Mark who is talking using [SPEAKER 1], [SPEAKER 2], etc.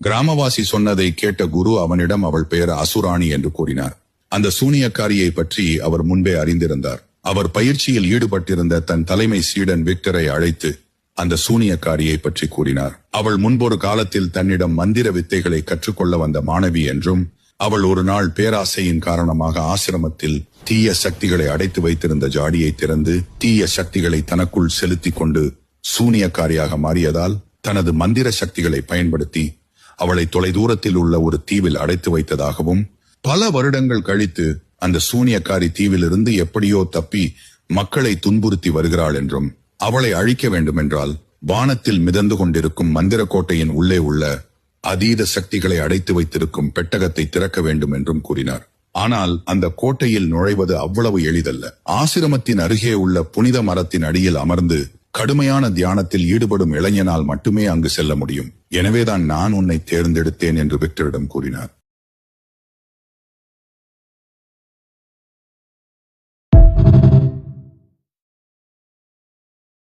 [SPEAKER 1] கிராமவாசி சொன்னதை கேட்ட குரு அவனிடம் அவள் பெயர் அசுராணி என்று கூறினார். அந்த சூனியக்காரியை பற்றி அவர் முன்பே அறிந்திருந்தார். அவர் பயிற்சியில் ஈடுபட்டிருந்த தன் தலைமை சீடன் விக்டரை அழைத்து அந்த சூனியக்காரியை பற்றி கூறினார். அவள் முன்பொரு காலத்தில் தன்னிடம் மந்திர வித்தைகளை கற்றுக்கொள்ள வந்த மாணவி என்றும் அவள் ஒரு நாள் பேராசையின் காரணமாக ஆசிரமத்தில் தீய சக்திகளை அடைத்து வைத்திருந்த ஜாடியை திறந்து தீய சக்திகளை தனக்குள் செலுத்திக் கொண்டு சூனியக்காரியாக மாறியதால் தனது மந்திர சக்திகளை பயன்படுத்தி அவளை தொலைதூரத்தில் உள்ள ஒரு தீவில் அடைத்து வைத்ததாகவும் பல வருடங்கள் கழித்து அந்த சூனியக்காரி தீவிலிருந்து எப்படியோ தப்பி மக்களை துன்புறுத்தி வருகிறாள் என்றும் அவளை அழிக்க வேண்டுமென்றால் வானத்தில் மிதந்து கொண்டிருக்கும் மந்திர கோட்டையின் உள்ளே உள்ள அதீத சக்திகளை அடைத்து வைத்திருக்கும் பெட்டகத்தை திறக்க வேண்டும் என்றும் கூறினார். ஆனால் அந்த கோட்டையில் நுழைவது அவ்வளவு எளிதல்ல. ஆசிரமத்தின் அருகே உள்ள புனித மரத்தின் அடியில் அமர்ந்து கடுமையான தியானத்தில் ஈடுபடும் இளைஞனால் மட்டுமே அங்கு செல்ல முடியும். எனவேதான் நான் உன்னை தேர்ந்தெடுத்தேன் என்று விக்டரிடம் கூறினார்.